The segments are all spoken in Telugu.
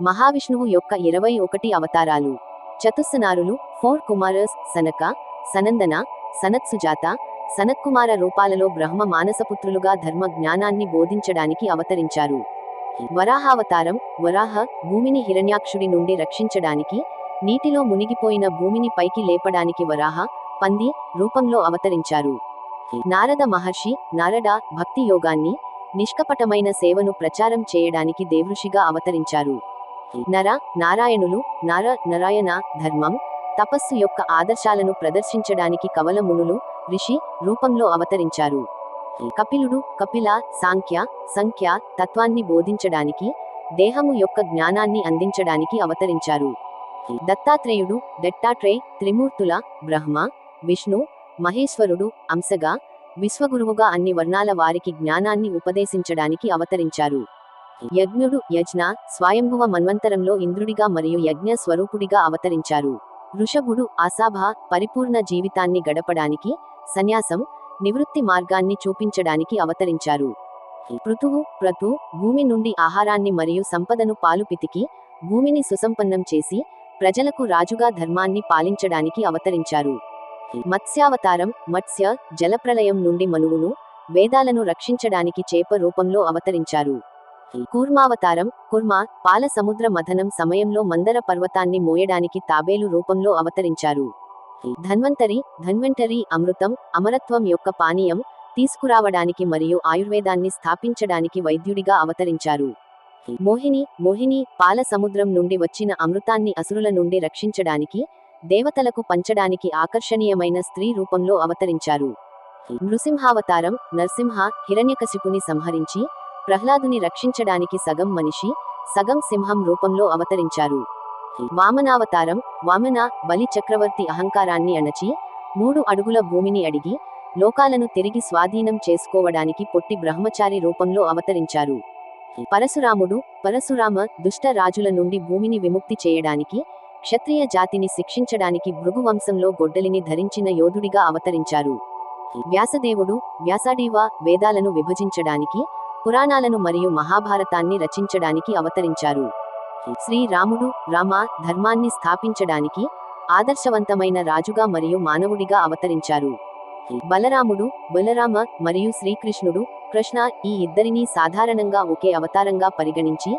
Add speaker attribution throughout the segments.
Speaker 1: మహావిష్ణువు యొక్క ఇరవై ఒకటి అవతారాలు. చతుస్సనారులు ఫోర్ కుమారస్ సనక సనందన సనత్సుజాత సనత్కుమార రూపాలలో బ్రహ్మ మానసపుత్రులుగా ధర్మ జ్ఞానాన్ని బోధించడానికి అవతరించారు. వరాహావతారం వరాహ భూమిని హిరణ్యాక్షుడి నుండి రక్షించడానికి నీటిలో మునిగిపోయిన భూమిని పైకి లేపడానికి వరాహ పంది రూపంలో అవతరించారు. నారద మహర్షి నారద భక్తి యోగాన్ని నిష్కపటమైన సేవను ప్రచారం చేయడానికి దేవృషిగా అవతరించారు. నర నారాయణులు నార నారాయణ ధర్మం తపస్సు యొక్క ఆదర్శాలను ప్రదర్శించడానికి కవల మునులు ఋషి రూపంలో అవతరించారు. కపిలుడు కపిల సాంఖ్య సంఖ్య తత్వాన్ని బోధించడానికి దేహము యొక్క జ్ఞానాన్ని అందించడానికి అవతరించారు. దత్తాత్రేయుడు దట్టాట్రే త్రిమూర్తుల బ్రహ్మ విష్ణు మహేశ్వరుడు అంశగా విశ్వగురువుగా అన్ని వర్ణాల వారికి జ్ఞానాన్ని ఉపదేశించడానికి అవతరించారు. యజ్ఞుడు యజ్ఞ స్వయంభువ మన్వంతరంలో ఇంద్రుడిగా మరియు యజ్ఞ స్వరూపుడిగా అవతరించారు. ఋషభుడు అసాభ పరిపూర్ణ జీవితాన్ని గడపడానికి సన్యాసం నివృత్తి మార్గాన్ని చూపించడానికి అవతరించారు. పృథువు ప్రతు భూమి నుండి ఆహారాన్ని మరియు సంపదను పాలు పితికి భూమిని సుసంపన్నం చేసి ప్రజలకు రాజుగా ధర్మాన్ని పాలించడానికి అవతరించారు. మత్స్యావతారం మత్స్య జలప్రలయం నుండి మనువును వేదాలను రక్షించడానికి చేప రూపంలో అవతరించారు. కూర్మావతారం కుర్మ పాల సముద్ర మథనం సమయంలో మందర పర్వతాన్ని మోయడానికి తాబేలు రూపంలో అవతరించారు. ధన్వంతరి ధన్వంతరి అమృతం అమరత్వం యొక్క పానీయం తీసుకురావడానికి మరియు ఆయుర్వేదాన్ని స్థాపించడానికి వైద్యుడిగా అవతరించారు. మోహిని మోహిని పాల సముద్రం నుండి వచ్చిన అమృతాన్ని అసురుల నుండి రక్షించడానికి దేవతలకు పంచడానికి ఆకర్షణీయమైన స్త్రీ రూపంలో అవతరించారు. నృసింహావతారం నరసింహ హిరణ్యకశిపుని సంహరించి ప్రహ్లాదుని రక్షించడానికి సగం మనిషి సగం సింహం రూపంలో అవతరించారు. వామనావతారం వామన బలి చక్రవర్తి అహంకారాన్ని అణచి మూడు అడుగుల భూమిని అడిగి లోకాలను తిరిగి స్వాధీనం చేసుకోవడానికి పొట్టి బ్రహ్మచారి రూపంలో అవతరించారు. పరశురాముడు పరశురామ దుష్ట రాజుల నుండి భూమిని విముక్తి చేయడానికి క్షత్రియ జాతిని శిక్షించడానికి భృగు వంశంలో గొడ్డలిని ధరించిన యోధుడిగా అవతరించారు. వ్యాసదేవుడు వ్యాసాడీవా వేదాలను విభజించడానికి పురాణాలను మరియు మహాభారతాన్ని రచించడానికి అవతరించారు. శ్రీరాముడు రామ ధర్మాన్ని స్థాపించడానికి ఆదర్శవంతమైన రాజుగా మరియు మానవుడిగా అవతరించారు. బలరాముడు బలరామ మరియు శ్రీకృష్ణుడు కృష్ణ ఈ ఇద్దరినీ సాధారణంగా ఒకే అవతారంగా పరిగణించి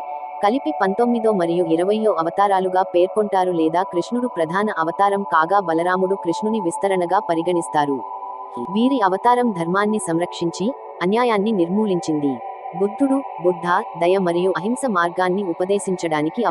Speaker 1: కలిపి పంతొమ్మిదో మరియు ఇరవయో అవతారాలుగా పేర్కొంటారు లేదా కృష్ణుడు ప్రధాన అవతారం కాగా బలరాముడు కృష్ణుని విస్తరణగా పరిగణిస్తారు. వీరి అవతారం ధర్మాన్ని సంరక్షించి అన్యాయాన్ని నిర్మూలించింది. బుద్ధుడు బుద్ధ దయ మరియు అహింస మార్గాన్ని ఉపదేశించడానికి